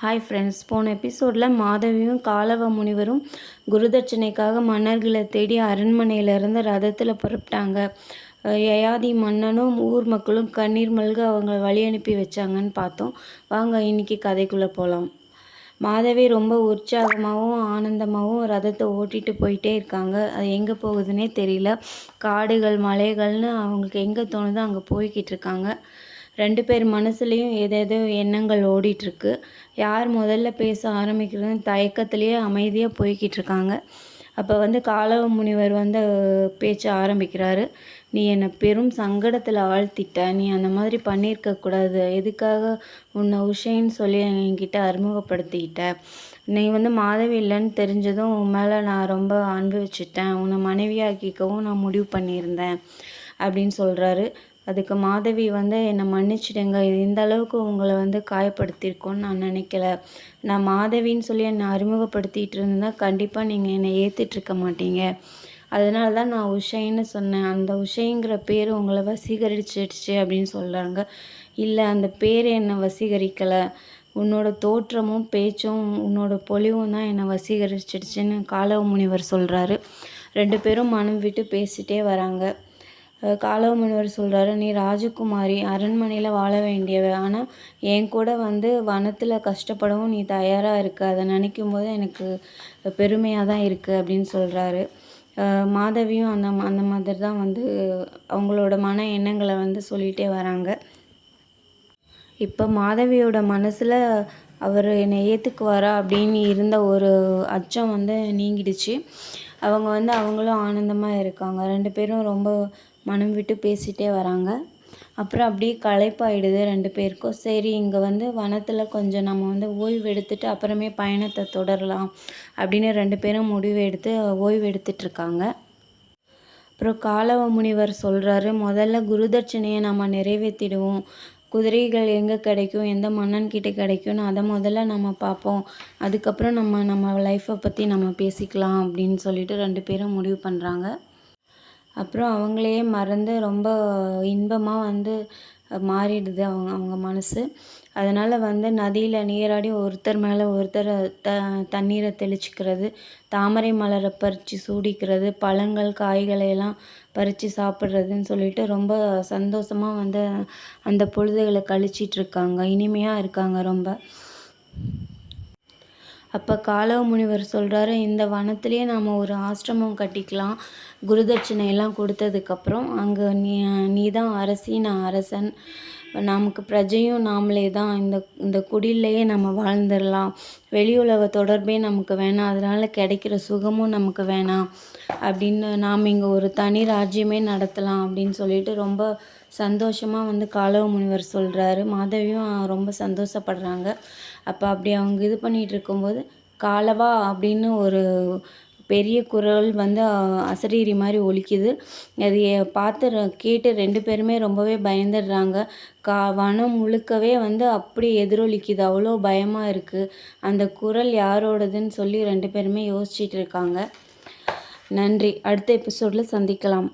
Hi friends போன எபிசோடில் மாதவியும் காலவ முனிவரும் குருதட்சணைக்காக மன்னர்களை தேடி அரண்மனையிலேருந்து ரதத்தில் புறப்பட்டாங்க. யயாதி மன்னனும் ஊர் மக்களும் கண்ணீர் மல்க அவங்க வழி அனுப்பி வச்சாங்கன்னு பார்த்தோம். வாங்க இன்னைக்கு கதைக்குள்ளே போகலாம் மாதவி ரொம்ப உற்சாகமாகவும் ஆனந்தமாகவும் ரதத்தை ஓட்டிகிட்டு போயிட்டே இருக்காங்க. அது எங்கே போகுதுன்னே தெரியல. காடுகள் மலைகள்னு அவங்களுக்கு எங்கே தோணுதோ அங்கே போய்கிட்டு இருக்காங்க. ரெண்டு பேர் மனசுலேயும் ஏதேதோ எண்ணங்கள் ஓடிட்டுருக்கு. யார் முதல்ல பேச ஆரம்பிக்கிறதுன்னு தயக்கத்திலேயே அமைதியாக போய்கிட்டு இருக்காங்க அப்போ வந்து காலவ முனிவர் வந்து பேச்ச ஆரம்பிக்கிறாரு. நீ என்னை பெரும் சங்கடத்தில் ஆழ்த்திட்ட. நீ அந்த மாதிரி பண்ணியிருக்கக்கூடாது எதுக்காக உன்னை உஷைன்னு சொல்லி என்கிட்ட அறிமுகப்படுத்திக்கிட்ட நீ வந்து மாதவி இல்லைன்னு தெரிஞ்சதும் உன் மேலே நான் ரொம்ப அன்பு வச்சுட்டேன். உன்னை மனைவியாக்கிக்கவும் நான் முடிவு பண்ணியிருந்தேன். அப்படின்னு சொல்கிறாரு அதுக்கு மாதவி வந்து என்னை மன்னிச்சிடுங்க. இது இந்த அளவுக்கு உங்களை வந்து காயப்படுத்தியிருக்கோன்னு நான் நினைக்கல. நான் மாதவின்னு சொல்லி என்னை அறிமுகப்படுத்திட்டு இருந்தால் கண்டிப்பாக நீங்கள் என்னை ஏற்றுட்ருக்க மாட்டீங்க. அதனால தான் நான் உஷைன்னு சொன்னேன். அந்த உஷைங்கிற பேர் உங்களை வசீகரிச்சிடுச்சு அப்படின்னு சொல்கிறாங்க இல்லை அந்த பேர் என்னை வசீகரிக்கலை. உன்னோட தோற்றமும் பேச்சும் உன்னோட பொலிவும் தான் என்னை வசீகரிச்சிடுச்சுன்னு காலவ முனிவர் சொல்கிறாரு ரெண்டு பேரும் மனம் விட்டு பேசிட்டே வராங்க. அஹ் காலவ முனிவர் சொல்கிறாரு நீ ராஜகுமாரி அரண்மனையில் வாழ வேண்டியவ. ஆனால் என் கூட வந்து வனத்தில் கஷ்டப்படவும் நீ தயாராக இருக்க. அதை நினைக்கும் போது எனக்கு பெருமையாக தான் இருக்குது அப்படின்னு சொல்கிறாரு மாதவியும் அந்த அந்த மாதிரி தான் வந்து அவங்களோட மன எண்ணங்களை வந்து சொல்லிகிட்டே வராங்க. இப்போ மாதவியோட மனசில் அவர் என்னை ஏற்றுக்குவாரா அப்படின்னு இருந்த ஒரு அச்சம் வந்து நீங்கிடுச்சு. அவங்க வந்து அவங்களும் ஆனந்தமாக இருக்காங்க. ரெண்டு பேரும் ரொம்ப மனம் விட்டு பேசிகிட்டே வராங்க. அப்புறம் அப்படியே களைப்பாயிடுது ரெண்டு பேருக்கும். சரி இங்கே வந்து வனத்தில் கொஞ்சம் நம்ம வந்து ஓய்வு எடுத்துட்டு அப்புறமே பயணத்தை தொடரலாம் அப்படின்னு ரெண்டு பேரும் முடிவு எடுத்து ஓய்வு எடுத்துட்ருக்காங்க. அப்புறம் காலவ முனிவர் சொல்கிறாரு முதல்ல குருதட்சணையை நம்ம நிறைவேற்றிடுவோம் குதிரைகள் எங்கே கிடைக்கும் எந்த மன்னன் கிட்டே கிடைக்கும்னு அதை முதல்ல நம்ம பார்ப்போம். அதுக்கப்புறம் நம்ம நம்ம லைஃப்பை பற்றி நம்ம பேசிக்கலாம் அப்படின்னு சொல்லிட்டு ரெண்டு பேரும் முடிவு பண்ணுறாங்க அப்புறம் அவங்களையே மறந்து ரொம்ப இன்பமாக வந்து மாறிடுது அவங்க அவங்க மனசு. அதனால் வந்து நதியில் நீராடி ஒருத்தர் மேலே ஒருத்தர் த தண்ணீரை தெளிச்சிக்கிறது தாமரை மலரை பறித்து சூடிக்கிறது பழங்கள் காய்களை எல்லாம் பறித்து சாப்பிட்றதுன்னு சொல்லிட்டு ரொம்ப சந்தோஷமாக வந்து அந்த பொழுதுகளை கழிச்சிட்ருக்காங்க. இனிமையாக இருக்காங்க ரொம்ப. அப்போ காலவ முனிவர் சொல்கிறாரு இந்த வனத்துலேயே நாம் ஒரு ஆசிரமம் கட்டிக்கலாம். குருதட்சணை எல்லாம் கொடுத்ததுக்கப்புறம் அங்கே நீ நீ தான் அரசி நான் அரசன். நமக்கு பிரஜையும் நாமளே தான். இந்த இந்த குடிலேயே நம்ம வாழ்ந்துடலாம். வெளி உலக தொடர்பே நமக்கு வேணாம். அதனால் கிடைக்கிற சுகமும் நமக்கு வேணாம். அப்படின்னு நாம் இங்கே ஒரு தனி ராஜ்யமே நடத்தலாம் அப்படின்னு சொல்லிட்டு ரொம்ப சந்தோஷமாக வந்து காலவ முனிவர் சொல்கிறாரு மாதவியும் ரொம்ப சந்தோஷப்படுறாங்க. அப்போ அப்படி அவங்க இது பண்ணிகிட்டு இருக்கும்போது காலவா அப்படின்னு ஒரு பெரிய குரல் வந்து அசரீரி மாதிரி ஒலிக்குது. அது பார்த்து ர- கேட்டு ரெண்டு பேருமே ரொம்பவே பயந்துடுறாங்க. கா வனம் முழுக்கவே வந்து அப்படி எதிரொலிக்குது. அவ்வளோ பயமாக இருக்குது அந்த குரல் யாரோடதுன்னு சொல்லி ரெண்டு பேருமே யோசிச்சிட்டு இருக்காங்க. நன்றி. அடுத்த எபிசோடில் சந்திக்கலாம்.